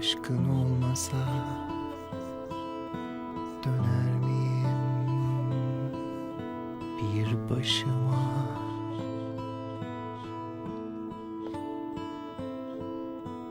Aşkın olmasa döner miyim bir başıma?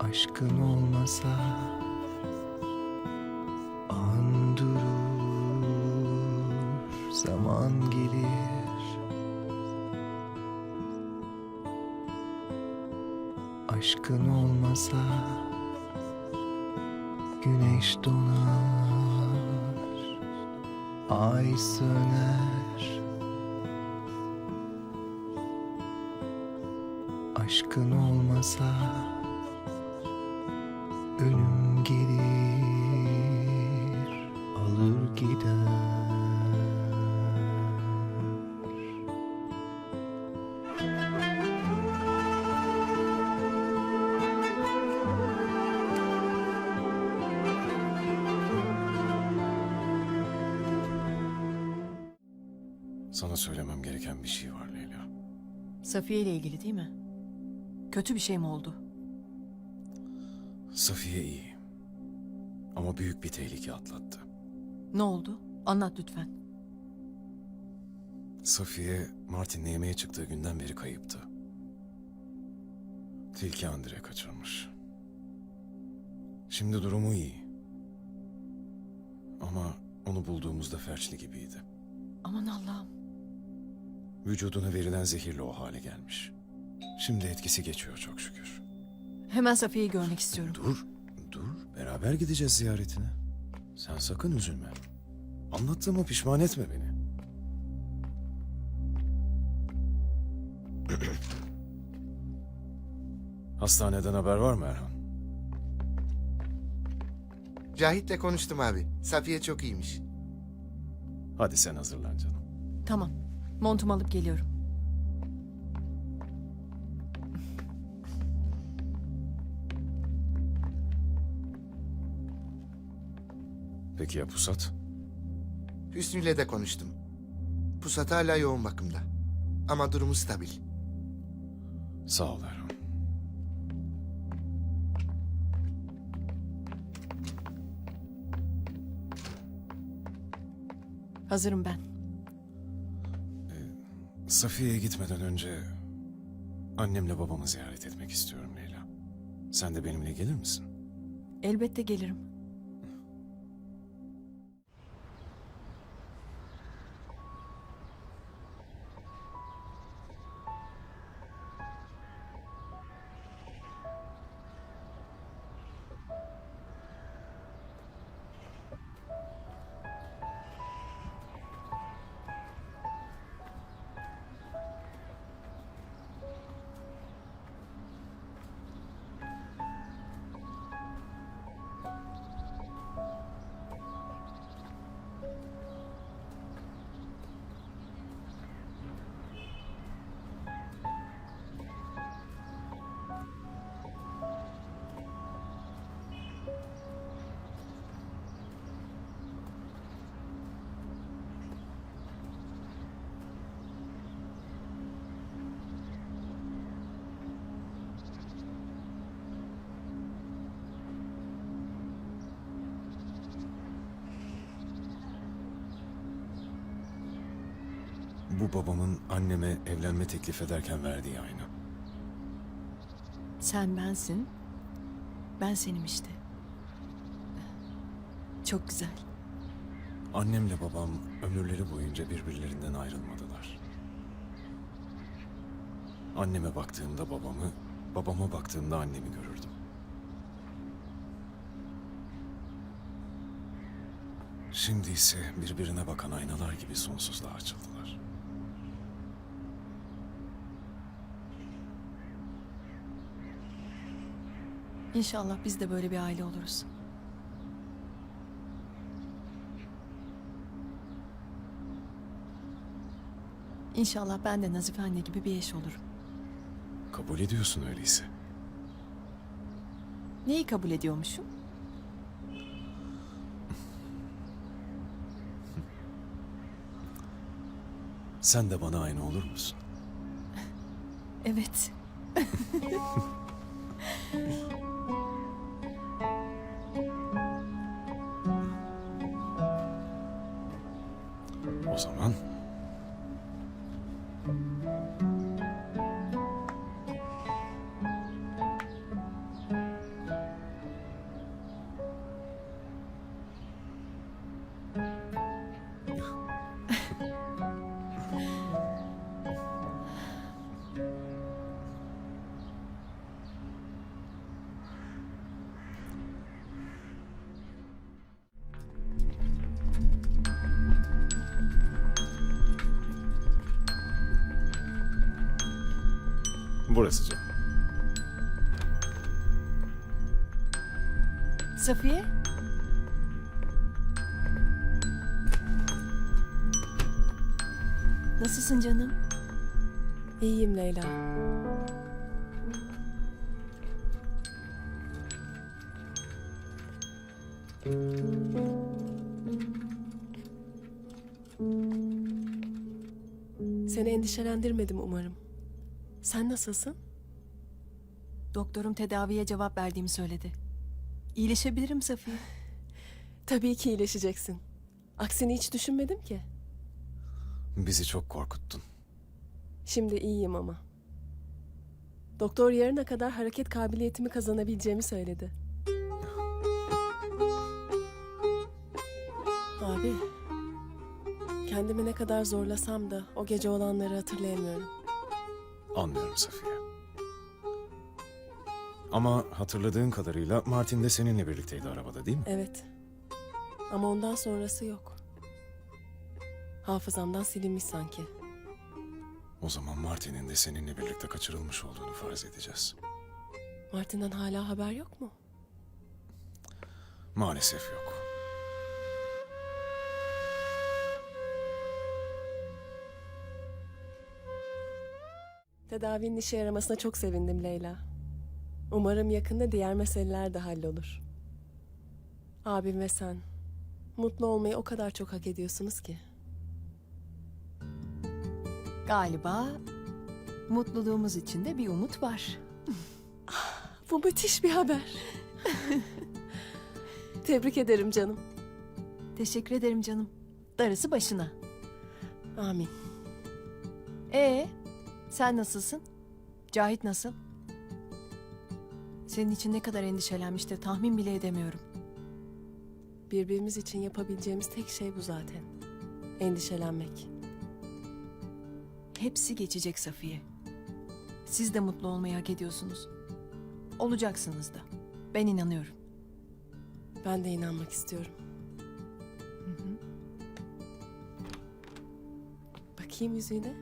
Aşkın olmasa an durur, zaman gelir. Aşkın olmasa güneş donar, ay söner. Aşkın olmasa Sana söylemem gereken bir şey var Leyla. Safiye ile ilgili değil mi? Kötü bir şey mi oldu? Safiye iyi. Ama büyük bir tehlike atlattı. Ne oldu? Anlat lütfen. Safiye, Martin'le yemeğe çıktığı günden beri kayıptı. Tilki Andre kaçırmış. Şimdi durumu iyi. Ama onu bulduğumuzda felçli gibiydi. Aman Allah'ım. Vücuduna verilen zehirle o hale gelmiş. Şimdi etkisi geçiyor çok şükür. Hemen Safiye'yi görmek istiyorum. Dur, dur. Beraber gideceğiz ziyaretine. Sen sakın üzülme. Anlattığıma pişman etme beni. Hastaneden haber var mı Erhan? Cahit'le konuştum abi. Safiye çok iyiymiş. Hadi sen hazırlan canım. Tamam. Montumu alıp geliyorum. Peki ya Pusat? Hüsnü'yle de konuştum. Pusat hala yoğun bakımda. Ama durumu stabil. Sağ ol Erhan. Hazırım ben. Safiye'ye gitmeden önce annemle babamı ziyaret etmek istiyorum Leyla. Sen de benimle gelir misin? Elbette gelirim. Bu babamın anneme evlenme teklif ederken verdiği ayna. Sen bensin. Ben senim işte. Çok güzel. Annemle babam ömürleri boyunca birbirlerinden ayrılmadılar. Anneme baktığımda babamı, babama baktığımda annemi görürdüm. Şimdi ise birbirine bakan aynalar gibi sonsuzluğa açıldılar. İnşallah biz de böyle bir aile oluruz. İnşallah ben de Nazife anne gibi bir eş olurum. Kabul ediyorsun öyleyse. Neyi kabul ediyormuşum? Sen de bana aynı olur musun? Evet. Burası canım. Safiye? Nasılsın canım? İyiyim Leyla. Seni endişelendirmedim umarım. Sen nasılsın? Doktorum tedaviye cevap verdiğimi söyledi. İyileşebilirim Safiye. Tabii ki iyileşeceksin. Aksini hiç düşünmedim ki. Bizi çok korkuttun. Şimdi iyiyim ama. Doktor yarına kadar hareket kabiliyetimi kazanabileceğimi söyledi. Abi, kendimi ne kadar zorlasam da o gece olanları hatırlayamıyorum. Anlıyorum Safiye. Ama hatırladığın kadarıyla Martin de seninle birlikteydi arabada değil mi? Evet. Ama ondan sonrası yok. Hafızamdan silinmiş sanki. O zaman Martin'in de seninle birlikte kaçırılmış olduğunu farz edeceğiz. Martin'den hala haber yok mu? Maalesef yok. Tedavinin işe yaramasına çok sevindim Leyla. Umarım yakında diğer meseleler de hallolur. Abim ve sen mutlu olmayı o kadar çok hak ediyorsunuz ki. Galiba mutluluğumuz içinde bir umut var. Bu müthiş bir haber. Tebrik ederim canım. Teşekkür ederim canım. Darısı başına. Amin. Ee, sen nasılsın? Cahit nasıl? Senin için ne kadar endişelenmiştir tahmin bile edemiyorum. Birbirimiz için yapabileceğimiz tek şey bu zaten. Endişelenmek. Hepsi geçecek Safiye. Siz de mutlu olmayı hak ediyorsunuz. Olacaksınız da. Ben inanıyorum. Ben de inanmak istiyorum. Bakayım yüzüğüne.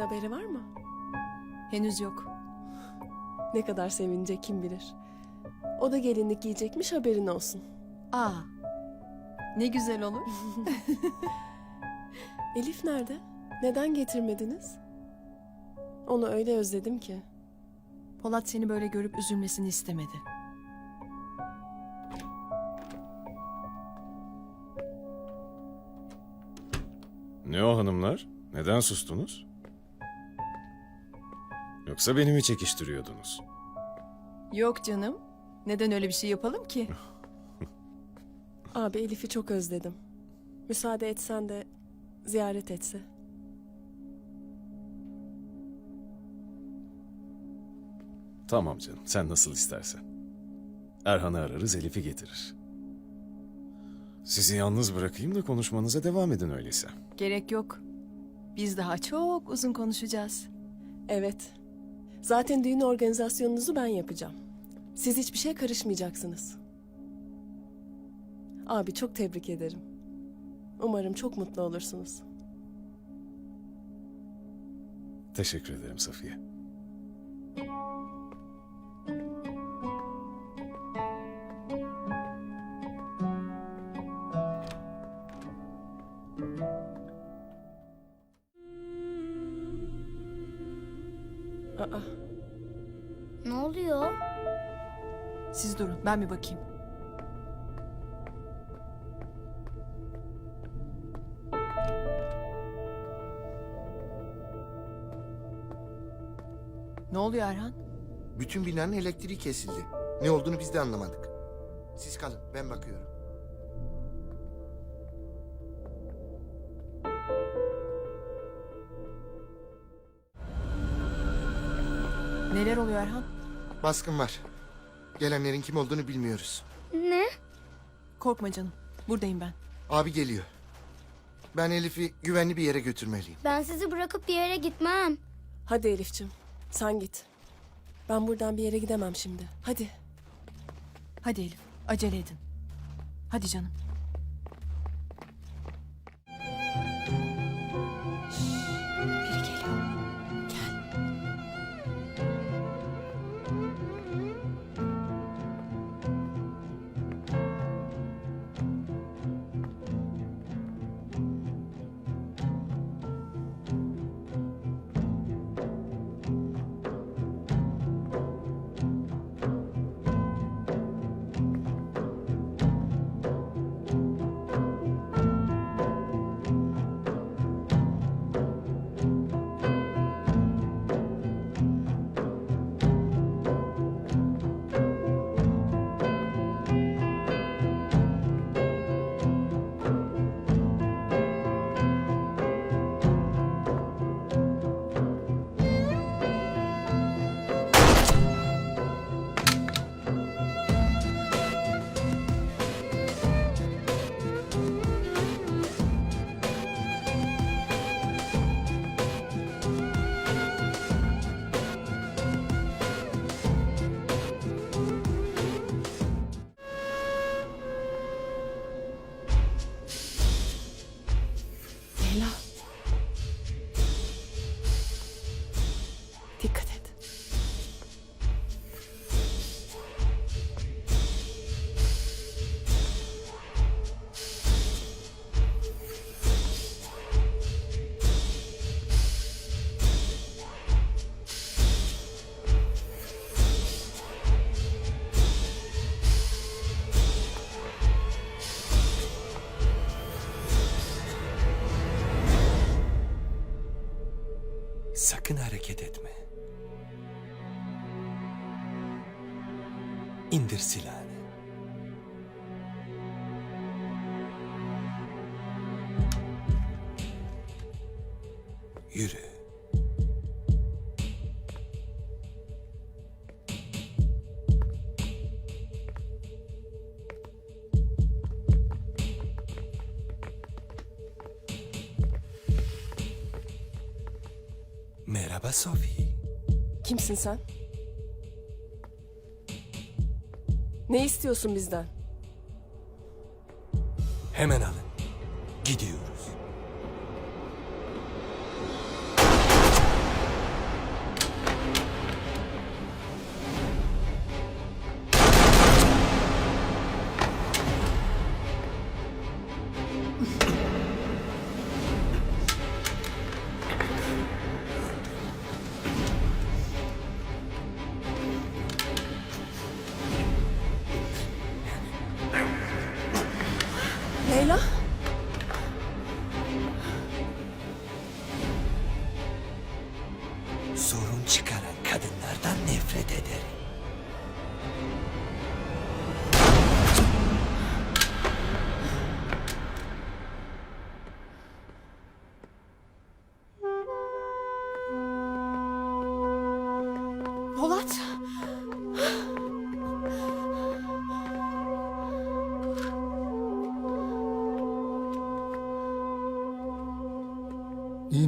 Elif'in haberi var mı? Henüz yok. Ne kadar sevinecek kim bilir. O da gelinlik giyecekmiş haberin olsun. Aa. Ne güzel olur. Elif nerede? Neden getirmediniz? Onu öyle özledim ki. Polat seni böyle görüp üzülmesini istemedi. Ne o hanımlar? Neden sustunuz? Yoksa beni mi çekiştiriyordunuz? Yok canım. Neden öyle bir şey yapalım ki? Abi Elif'i çok özledim. Müsaade etsen de ziyaret etse. Tamam canım, sen nasıl istersen. Erhan'ı ararız, Elif'i getirir. Sizi yalnız bırakayım da konuşmanıza devam edin öyleyse. Gerek yok. Biz daha çok uzun konuşacağız. Evet. Zaten düğün organizasyonunuzu ben yapacağım. Siz hiçbir şeye karışmayacaksınız. Abi çok tebrik ederim. Umarım çok mutlu olursunuz. Teşekkür ederim Safiye. Ben bir bakayım. Ne oluyor Erhan? Bütün binanın elektriği kesildi. Ne olduğunu biz de anlamadık. Siz kalın ben bakıyorum. Neler oluyor Erhan? Baskın var. Gelenlerin kim olduğunu bilmiyoruz. Ne? Korkma canım. Buradayım ben. Abi geliyor. Ben Elif'i güvenli bir yere götürmeliyim. Ben sizi bırakıp bir yere gitmem. Hadi Elif'cim sen git. Ben buradan bir yere gidemem şimdi. Hadi. Hadi Elif. Acele edin. Hadi canım. Sakın hareket etme. İndir silahını. Merhaba Sophie. Kimsin sen? Ne istiyorsun bizden? Hemen alın. Gidiyoruz.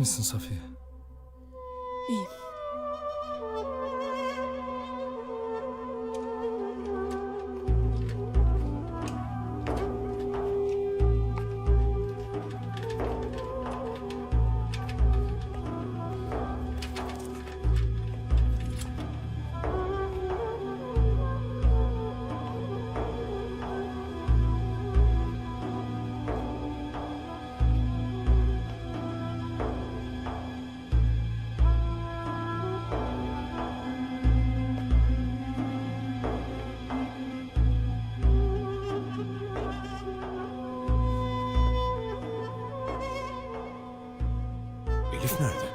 Misin Safiye? Elif nerede?